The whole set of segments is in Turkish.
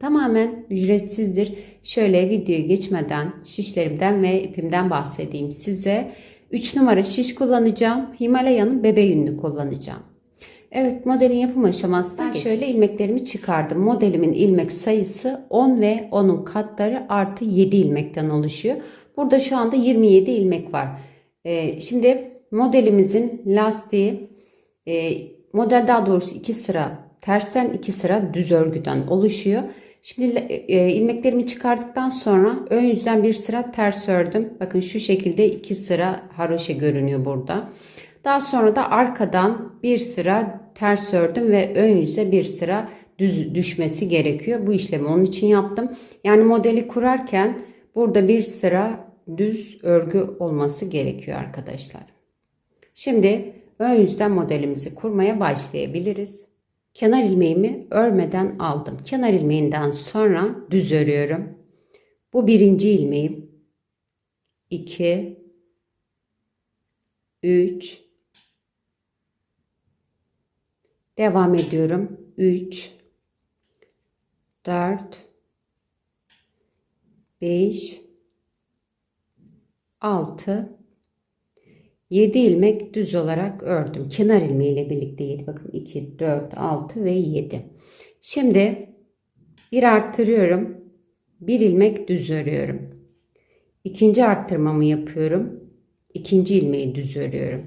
tamamen ücretsizdir. Şöyle videoyu geçmeden şişlerimden ve ipimden bahsedeyim size. 3 numara şiş kullanacağım. Himalaya'nın bebe yününü kullanacağım. Evet modelin yapım aşamasında şöyle ilmeklerimi çıkardım. Modelimin ilmek sayısı 10 ve onun katları artı 7 ilmekten oluşuyor. Burada şu anda 27 ilmek var. Ee, şimdi modelimizin lastiği e, model daha doğrusu 2 sıra tersten 2 sıra düz örgüden oluşuyor. Şimdi e, ilmeklerimi çıkardıktan sonra ön yüzden bir sıra ters ördüm. Bakın şu şekilde iki sıra haroşa görünüyor burada. Daha sonra da arkadan bir sıra ters ördüm ve ön yüze bir sıra düz düşmesi gerekiyor. Bu işlemi onun için yaptım. Yani modeli kurarken burada bir sıra düz örgü olması gerekiyor arkadaşlar. Şimdi ön yüzden modelimizi kurmaya başlayabiliriz. Kenar ilmeğimi örmeden aldım. Kenar ilmeğinden sonra düz örüyorum. Bu birinci ilmeğim. 2 3 Devam ediyorum. 3 4 5 6 7 ilmek düz olarak ördüm. Kenar ilmeği ile birlikte 7. Bakın 2, 4, 6 ve 7. Şimdi bir arttırıyorum. Bir ilmek düz örüyorum. İkinci arttırmamı yapıyorum. İkinci ilmeği düz örüyorum.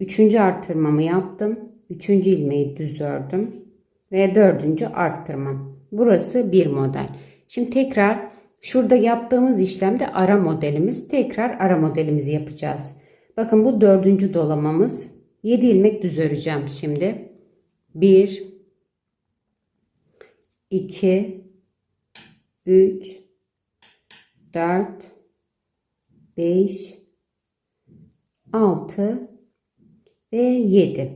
Üçüncü arttırmamı yaptım. Üçüncü ilmeği düz ördüm. Ve dördüncü arttırmam. Burası bir model. Şimdi tekrar şurada yaptığımız işlemde ara modelimiz. Tekrar ara modelimizi yapacağız. Bakın bu dördüncü dolamamız. 7 ilmek düz öreceğim şimdi. 1 2 3 4 5 6 ve 7.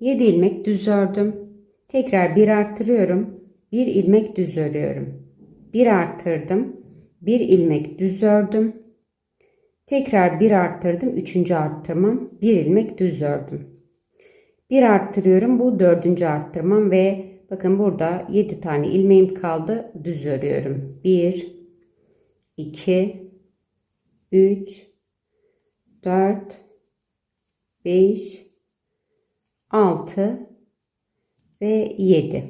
7 ilmek düz ördüm. Tekrar bir arttırıyorum. Bir ilmek düz örüyorum. Bir arttırdım. Bir ilmek düz ördüm. Tekrar bir arttırdım. Üçüncü arttırmam. Bir ilmek düz ördüm. Bir arttırıyorum. Bu dördüncü arttırmam ve bakın burada 7 tane ilmeğim kaldı. Düz örüyorum. 1 2 3 4 5 6 ve 7.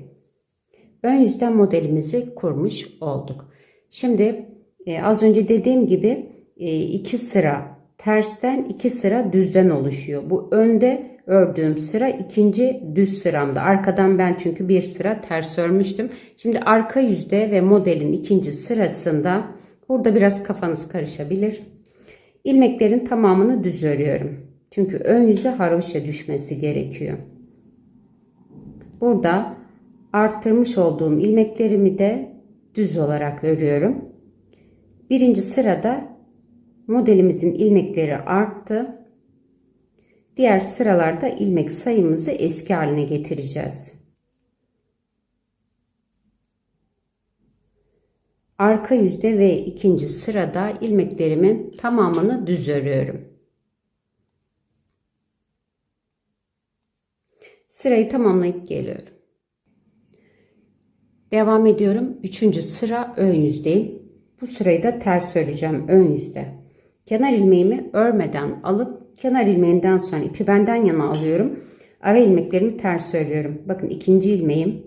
Ön yüzden modelimizi kurmuş olduk. Şimdi e, az önce dediğim gibi e, iki sıra tersten iki sıra düzden oluşuyor. Bu önde ördüğüm sıra ikinci düz sıramda. Arkadan ben çünkü bir sıra ters örmüştüm. Şimdi arka yüzde ve modelin ikinci sırasında burada biraz kafanız karışabilir. İlmeklerin tamamını düz örüyorum. Çünkü ön yüze haroşa düşmesi gerekiyor. Burada arttırmış olduğum ilmeklerimi de düz olarak örüyorum. Birinci sırada modelimizin ilmekleri arttı. Diğer sıralarda ilmek sayımızı eski haline getireceğiz. Arka yüzde ve ikinci sırada ilmeklerimin tamamını düz örüyorum. Sırayı tamamlayıp geliyorum. Devam ediyorum. Üçüncü sıra ön yüzdeyim. Bu sırayı da ters öreceğim ön yüzde. Kenar ilmeğimi örmeden alıp kenar ilmeğinden sonra ipi benden yana alıyorum. Ara ilmeklerimi ters örüyorum. Bakın ikinci ilmeğim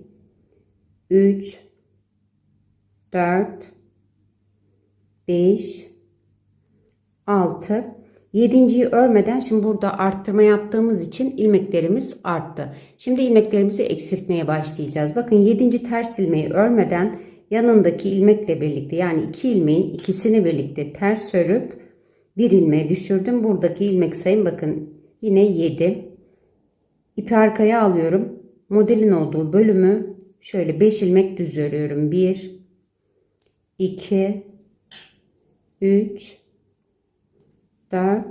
3 4 5 6 Yedinciyi örmeden şimdi burada arttırma yaptığımız için ilmeklerimiz arttı. Şimdi ilmeklerimizi eksiltmeye başlayacağız. Bakın yedinci ters ilmeği örmeden yanındaki ilmekle birlikte yani iki ilmeğin ikisini birlikte ters örüp bir ilmeğe düşürdüm. Buradaki ilmek sayım bakın yine 7. İpi arkaya alıyorum. Modelin olduğu bölümü şöyle 5 ilmek düz örüyorum. 1 2 3 4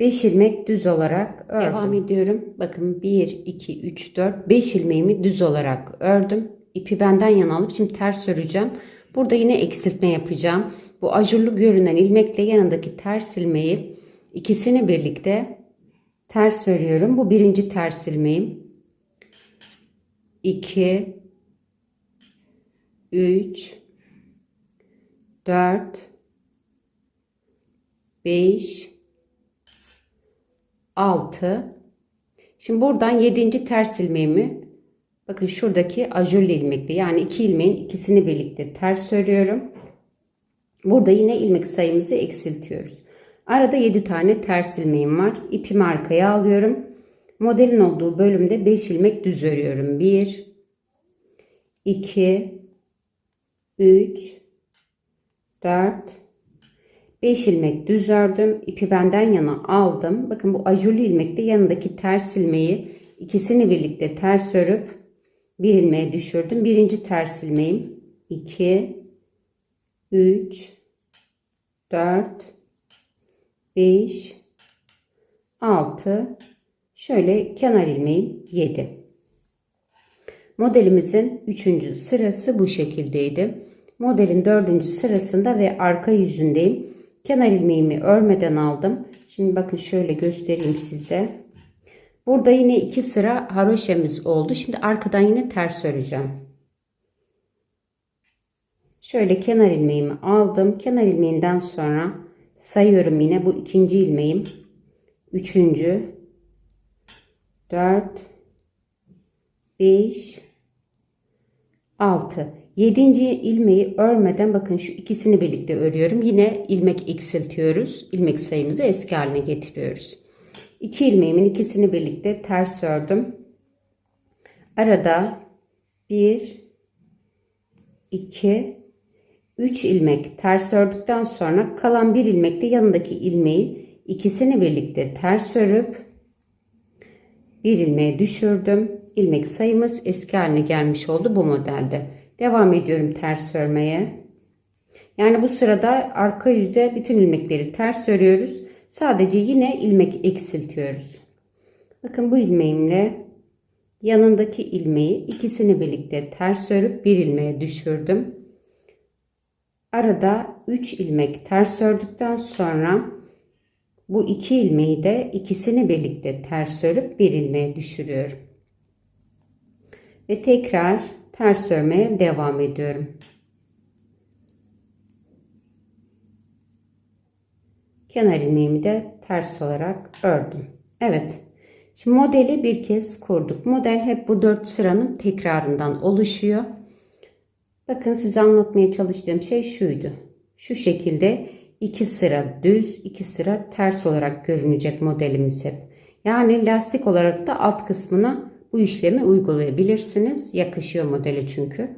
5 ilmek düz olarak ördüm. Devam ediyorum. Bakın 1 2 3 4 5 ilmeğimi düz olarak ördüm. İpi benden yana alıp şimdi ters öreceğim. Burada yine eksiltme yapacağım. Bu ajurlu görünen ilmekle yanındaki ters ilmeği ikisini birlikte ters örüyorum. Bu birinci ters ilmeğim. 2 3 4 5 6 Şimdi buradan 7. ters ilmeğimi bakın şuradaki ajurlu ilmekle yani iki ilmeğin ikisini birlikte ters örüyorum. Burada yine ilmek sayımızı eksiltiyoruz. Arada 7 tane ters ilmeğim var. İpimi arkaya alıyorum. Modelin olduğu bölümde 5 ilmek düz örüyorum. 1 2 3 4 5 ilmek düz ördüm. İpi benden yana aldım. Bakın bu ajurlu ilmekte yanındaki ters ilmeği ikisini birlikte ters örüp bir ilmeğe düşürdüm. Birinci ters ilmeğim 2 3 4 5 6 şöyle kenar ilmeğim 7 modelimizin 3. sırası bu şekildeydi modelin 4. sırasında ve arka yüzündeyim kenar ilmeğimi örmeden aldım şimdi bakın şöyle göstereyim size burada yine iki sıra haroşemiz oldu. Şimdi arkadan yine ters öreceğim. Şöyle kenar ilmeğimi aldım. Kenar ilmeğinden sonra sayıyorum yine bu ikinci ilmeğim. Üçüncü dört beş altı. Yedinci ilmeği örmeden bakın şu ikisini birlikte örüyorum. Yine ilmek eksiltiyoruz. İlmek sayımızı eski haline getiriyoruz İki ilmeğimin ikisini birlikte ters ördüm arada bir iki 3 ilmek ters ördükten sonra kalan bir ilmekte yanındaki ilmeği ikisini birlikte ters örüp bir ilmeğe düşürdüm. İlmek sayımız eski haline gelmiş oldu bu modelde. Devam ediyorum ters örmeye. Yani bu sırada arka yüzde bütün ilmekleri ters örüyoruz. Sadece yine ilmek eksiltiyoruz. Bakın bu ilmeğimle yanındaki ilmeği ikisini birlikte ters örüp bir ilmeğe düşürdüm. Arada 3 ilmek ters ördükten sonra bu iki ilmeği de ikisini birlikte ters örüp bir ilmeğe düşürüyorum. Ve tekrar ters örmeye devam ediyorum. Kenar ilmeğimi de ters olarak ördüm. Evet. Şimdi modeli bir kez kurduk. Model hep bu dört sıranın tekrarından oluşuyor. Bakın size anlatmaya çalıştığım şey şuydu. Şu şekilde iki sıra düz, iki sıra ters olarak görünecek modelimiz hep. Yani lastik olarak da alt kısmına bu işlemi uygulayabilirsiniz. Yakışıyor modele çünkü.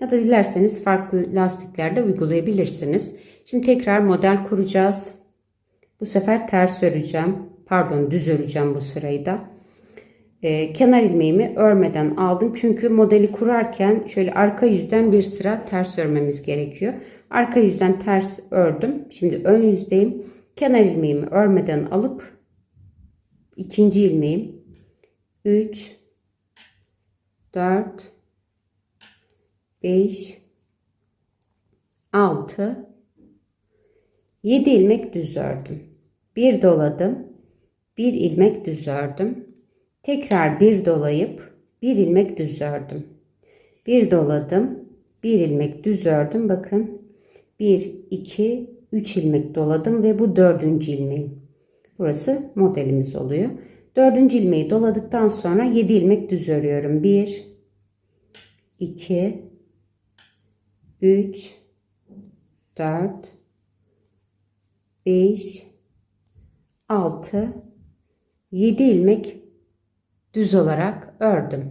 Ya da dilerseniz farklı lastiklerde uygulayabilirsiniz. Şimdi tekrar model kuracağız. Bu sefer ters öreceğim. Pardon düz öreceğim bu sırayı da e, kenar ilmeğimi örmeden aldım. Çünkü modeli kurarken şöyle arka yüzden bir sıra ters örmemiz gerekiyor. Arka yüzden ters ördüm. Şimdi ön yüzdeyim. Kenar ilmeğimi örmeden alıp ikinci ilmeğim 3 4 5 6 7 ilmek düz ördüm. Bir doladım. Bir ilmek düz ördüm. Tekrar bir dolayıp bir ilmek düz ördüm. Bir doladım, bir ilmek düz ördüm. Bakın 1, 2, 3 ilmek doladım ve bu dördüncü ilmeğim. Burası modelimiz oluyor. Dördüncü ilmeği doladıktan sonra 7 ilmek düz örüyorum. 1, 2, 3, 4, 5, 6, 7 ilmek düz olarak ördüm.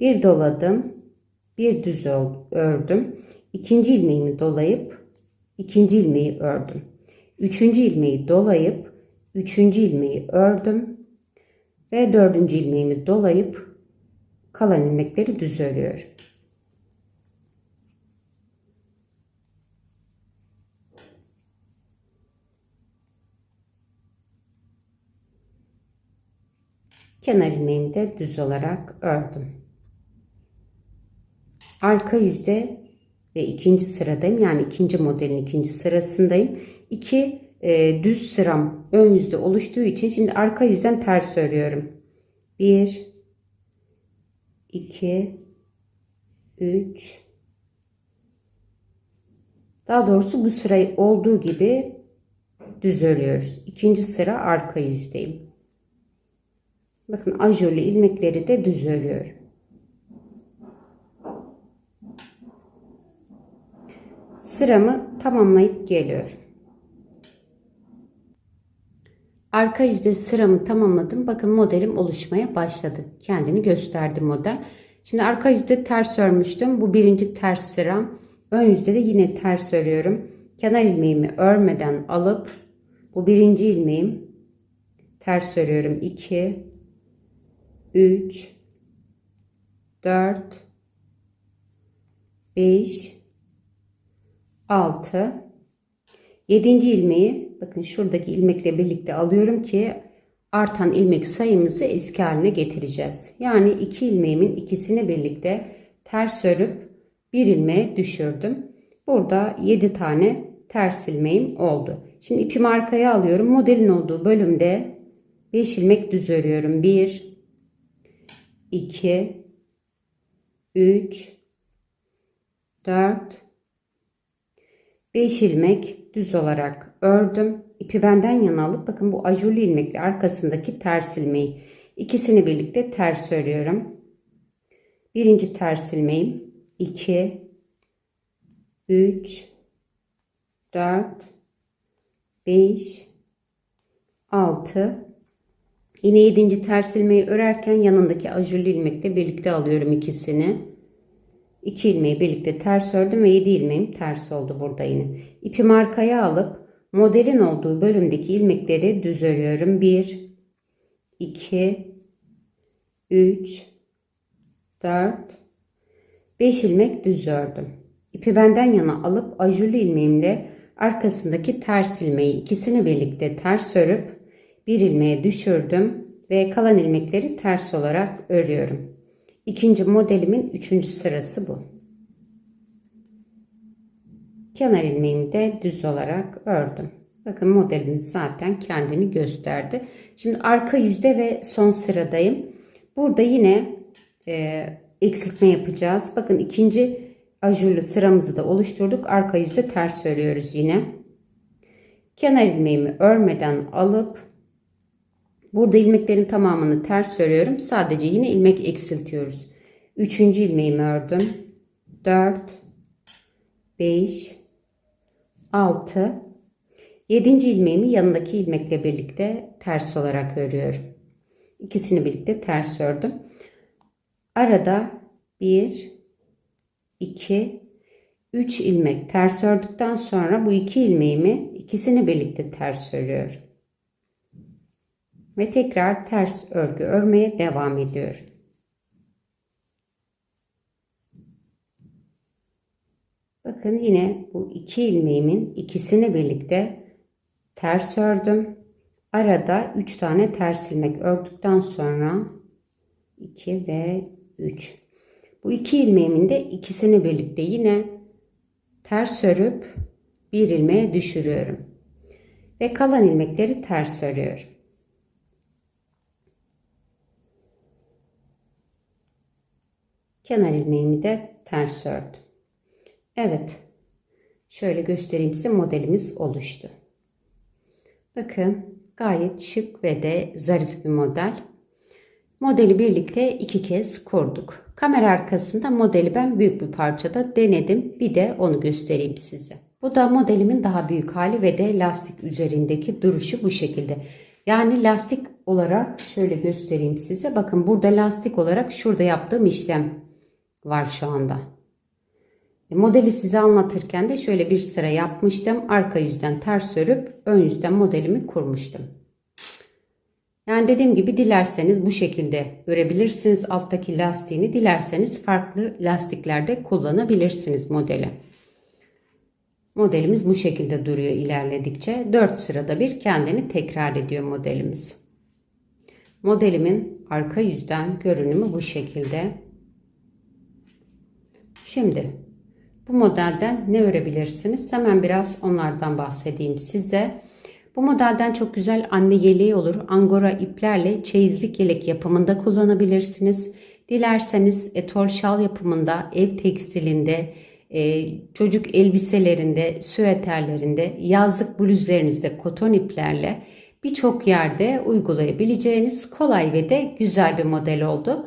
Bir doladım, bir düz ördüm. İkinci ilmeğimi dolayıp ikinci ilmeği ördüm. Üçüncü ilmeği dolayıp üçüncü ilmeği ördüm ve dördüncü ilmeğimi dolayıp kalan ilmekleri düz örüyorum. Kenar ilmeğimi de düz olarak ördüm. Arka yüzde ve ikinci sıradayım. Yani ikinci modelin ikinci sırasındayım. İki e, düz sıram ön yüzde oluştuğu için şimdi arka yüzden ters örüyorum. 1 2 3 Daha doğrusu bu sırayı olduğu gibi düz örüyoruz. İkinci sıra arka yüzdeyim. Bakın ajurlu ilmekleri de düz örüyorum. Sıramı tamamlayıp geliyorum. Arka yüzde sıramı tamamladım. Bakın modelim oluşmaya başladı. Kendini gösterdi model. Şimdi arka yüzde ters örmüştüm. Bu birinci ters sıram. Ön yüzde de yine ters örüyorum. Kenar ilmeğimi örmeden alıp bu birinci ilmeğim ters örüyorum. 2 3 4 5 6 7. ilmeği bakın şuradaki ilmekle birlikte alıyorum ki artan ilmek sayımızı eski haline getireceğiz. Yani iki ilmeğimin ikisini birlikte ters örüp bir ilmeğe düşürdüm. Burada 7 tane ters ilmeğim oldu. Şimdi ipimi arkaya alıyorum. Modelin olduğu bölümde 5 ilmek düz örüyorum. 1 2 3 4 5 ilmek düz olarak ördüm. İpi benden yana alıp bakın bu ajurlu ilmekle arkasındaki ters ilmeği ikisini birlikte ters örüyorum. Birinci ters ilmeğim 2 3 4 5 6 Yine 7. ters ilmeği örerken yanındaki ajurlu ilmekle birlikte alıyorum ikisini. 2 ilmeği birlikte ters ördüm ve 7 ilmeğim ters oldu burada yine. İpimi arkaya alıp modelin olduğu bölümdeki ilmekleri düz örüyorum. 1 2 3 4 5 ilmek düz ördüm. İpi benden yana alıp ajurlu ilmeğimle arkasındaki ters ilmeği ikisini birlikte ters örüp bir ilmeğe düşürdüm ve kalan ilmekleri ters olarak örüyorum. İkinci modelimin üçüncü sırası bu. Kenar ilmeğimi de düz olarak ördüm. Bakın modelimiz zaten kendini gösterdi. Şimdi arka yüzde ve son sıradayım. Burada yine e, eksiltme yapacağız. Bakın ikinci ajurlu sıramızı da oluşturduk. Arka yüzde ters örüyoruz yine. Kenar ilmeğimi örmeden alıp burada ilmeklerin tamamını ters örüyorum. Sadece yine ilmek eksiltiyoruz. Üçüncü ilmeğimi ördüm. 4 5 6 7. ilmeğimi yanındaki ilmekle birlikte ters olarak örüyorum. İkisini birlikte ters ördüm. Arada 1 2 3 ilmek ters ördükten sonra bu iki ilmeğimi ikisini birlikte ters örüyorum. Ve tekrar ters örgü örmeye devam ediyorum. Bakın yine bu iki ilmeğimin ikisini birlikte ters ördüm. Arada 3 tane ters ilmek ördükten sonra 2 ve 3. Bu iki ilmeğimin de ikisini birlikte yine ters örüp bir ilmeğe düşürüyorum. Ve kalan ilmekleri ters örüyorum. Kenar ilmeğimi de ters ördüm. Evet. Şöyle göstereyim size modelimiz oluştu. Bakın gayet şık ve de zarif bir model. Modeli birlikte iki kez kurduk. Kamera arkasında modeli ben büyük bir parçada denedim. Bir de onu göstereyim size. Bu da modelimin daha büyük hali ve de lastik üzerindeki duruşu bu şekilde. Yani lastik olarak şöyle göstereyim size. Bakın burada lastik olarak şurada yaptığım işlem var şu anda. E, modeli size anlatırken de şöyle bir sıra yapmıştım. Arka yüzden ters örüp ön yüzden modelimi kurmuştum. Yani dediğim gibi dilerseniz bu şekilde örebilirsiniz alttaki lastiğini. Dilerseniz farklı lastiklerde kullanabilirsiniz modeli. Modelimiz bu şekilde duruyor ilerledikçe. 4 sırada bir kendini tekrar ediyor modelimiz. Modelimin arka yüzden görünümü bu şekilde. Şimdi bu modelden ne örebilirsiniz? Hemen biraz onlardan bahsedeyim size. Bu modelden çok güzel anne yeleği olur. Angora iplerle çeyizlik yelek yapımında kullanabilirsiniz. Dilerseniz etol şal yapımında, ev tekstilinde, e, çocuk elbiselerinde, süveterlerinde, yazlık bluzlarınızda koton iplerle birçok yerde uygulayabileceğiniz kolay ve de güzel bir model oldu.